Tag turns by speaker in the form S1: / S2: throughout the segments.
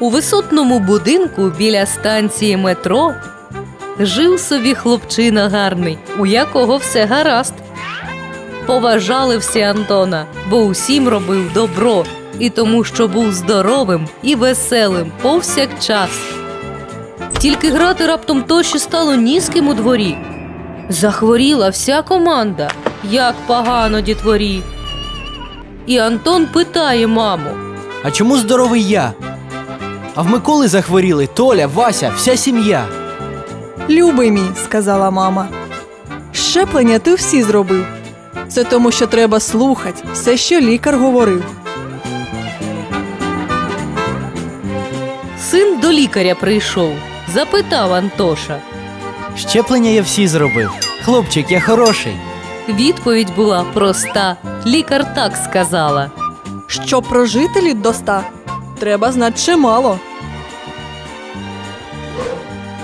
S1: У висотному будинку біля станції метро жив собі хлопчина гарний, у якого все гаразд. Поважали всі Антона, бо усім робив добро, і тому, що був здоровим і веселим повсякчас. Тільки грати раптом тощі стало ні з ким у дворі. Захворіла вся команда, як погано дітворі. І Антон питає маму.
S2: А чому здоровий я? А в Миколи захворіли Толя, Вася, вся сім'я.
S3: Любий мій, сказала мама. Щеплення ти всі зробив. Це тому, що треба слухати все, що лікар говорив.
S1: Син до лікаря прийшов, запитав Антоша.
S2: Щеплення я всі зробив. Хлопчик, я хороший.
S1: Відповідь була проста. Лікар так сказала.
S3: Щоб прожити літ до ста, треба знати чимало.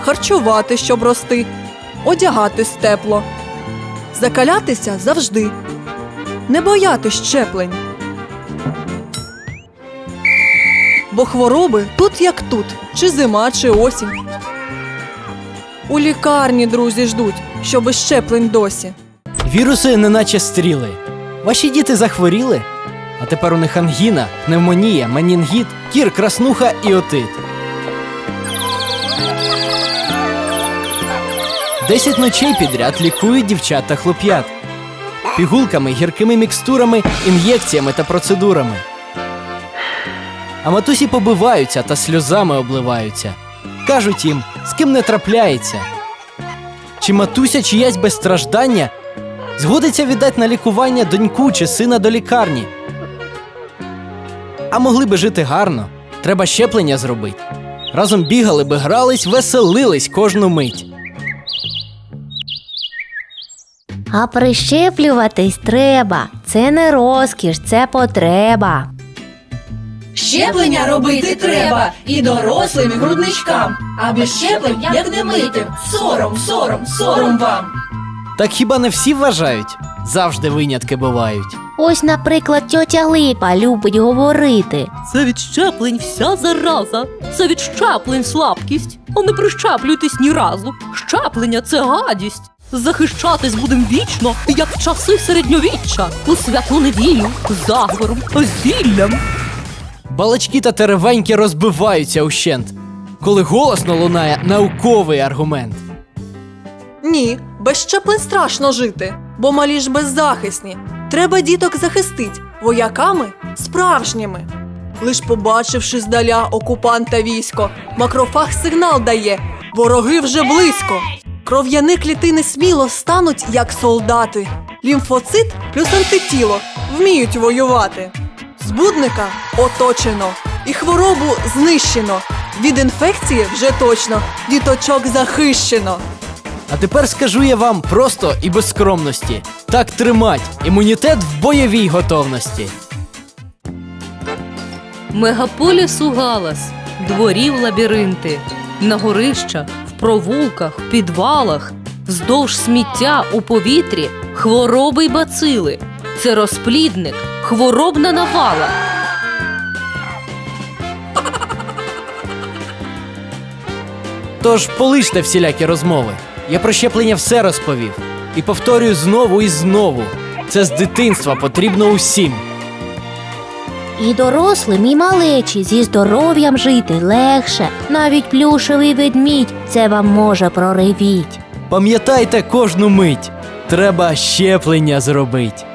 S3: Харчувати, щоб рости, одягатись тепло, закалятися завжди, не бояти щеплень. Бо хвороби тут як тут, чи зима, чи осінь. У лікарні друзі ждуть, щоби щеплень досі.
S2: Віруси неначе стріли. Ваші діти захворіли. А тепер у них ангіна, пневмонія, менінгіт, кір, краснуха і отит. Десять ночей підряд лікують дівчат та хлоп'ят. Пігулками, гіркими мікстурами, ін'єкціями та процедурами. А матусі побиваються та сльозами обливаються. Кажуть їм, з ким не трапляється. Чи матуся чиясь без страждання згодиться віддати на лікування доньку чи сина до лікарні. А могли би жити гарно, треба щеплення зробити. Разом бігали би, грались, веселились кожну мить.
S4: А прищеплюватись треба. Це не розкіш, це потреба.
S5: Щеплення робити треба і дорослим, і грудничкам. А без щеплень, як не мити, сором, сором, сором вам.
S2: Так хіба не всі вважають? Завжди винятки бувають.
S4: Ось, наприклад, тьотя Липа любить говорити.
S1: Це від щеплень вся зараза. Це від щеплень слабкість. А не прищеплюйтесь ні разу. Щеплення це гадість. Захищатись будем вічно, як в часи середньовіччя, у святу неділю, заговором, зіллям.
S2: Балачки та теревеньки розбиваються ущент, коли голосно лунає науковий аргумент.
S3: Ні, без щеплень страшно жити, бо малі ж беззахисні. Треба діток захистить вояками справжніми. Лиш побачивши здаля окупанта військо, макрофаг сигнал дає вороги вже близько. Кров'яни клітини сміло стануть, як солдати. Лімфоцит плюс антитіло вміють воювати. Збудника оточено, і хворобу знищено. Від інфекції вже точно діточок захищено.
S2: А тепер скажу я вам просто і без скромності: так тримать імунітет в бойовій готовності.
S1: Мегаполісу галас, дворів лабіринти, на горищах, в провулках, підвалах, вздовж сміття у повітрі, хвороби й бацили. Це розплідник, хворобна навала.
S2: Тож полиште всілякі розмови. Я про щеплення все розповів. І повторюю знову і знову. Це з дитинства потрібно усім.
S4: І дорослим, і малечі зі здоров'ям жити легше. Навіть плюшевий ведмідь це вам може проривіть.
S2: Пам'ятайте кожну мить. Треба щеплення зробить.